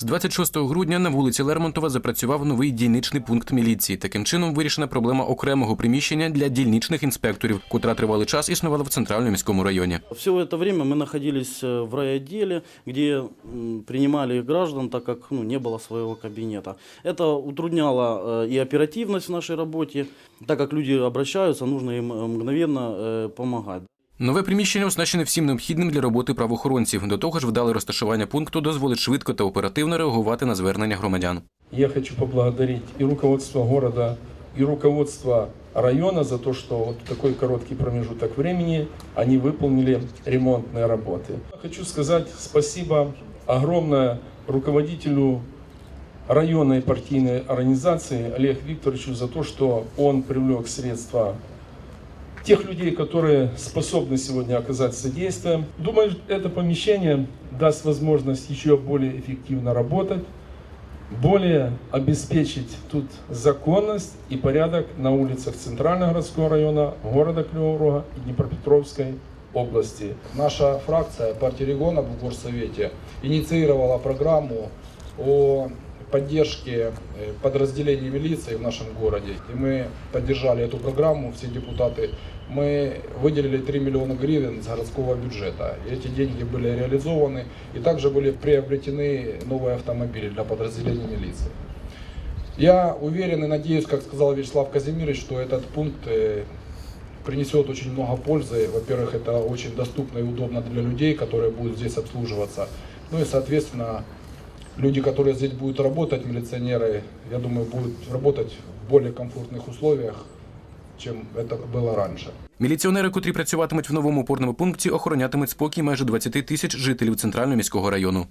З 26 грудня на вулиці Лермонтова запрацював новий дільничний пункт міліції. Таким чином вирішена проблема окремого приміщення для дільничних інспекторів, котра тривалий час існувала в центральному міському районі. Все это время мы находились э, в райотделе, где м, принимали граждан, так как ну, не было своего кабинета. Это утрудняло э, и оперативность в нашей работе, так как люди обращаются, нужно им э, мгновенно э, помогать. Нове приміщення оснащене всім необхідним для роботи правоохоронців. До того ж, вдале розташування пункту дозволить швидко та оперативно реагувати на звернення громадян. Я хочу поблагодарить и руководство города, и руководство района за то, что вот в такой короткий промежуток времени они выполнили ремонтные работы. Хочу сказать спасибо огромное руководителю районной партийной организации Олег Викторовичу за то, что он привлек средства тех людей, которые способны сегодня оказать содействие. Думаю, это помещение даст возможность еще более эффективно работать, более обеспечить тут законность и порядок на улицах Центрального городского района, города Рога и Днепропетровской области. Наша фракция партии регионов в горсовете инициировала программу о поддержке э, подразделений милиции в нашем городе. И мы поддержали эту программу, все депутаты. Мы выделили 3 миллиона гривен из городского бюджета. И эти деньги были реализованы. И также были приобретены новые автомобили для подразделений милиции. Я уверен и надеюсь, как сказал Вячеслав Казимирович, что этот пункт э, принесет очень много пользы. Во-первых, это очень доступно и удобно для людей, которые будут здесь обслуживаться. Ну и, соответственно, люди, которые здесь будут работать, милиционеры, я думаю, будут работать в более комфортных условиях, чем это было раньше. Міліціонери, котрі працюватимуть в новому опорному пункті, охоронятимуть спокій майже 20 тисяч жителів центрального міського району.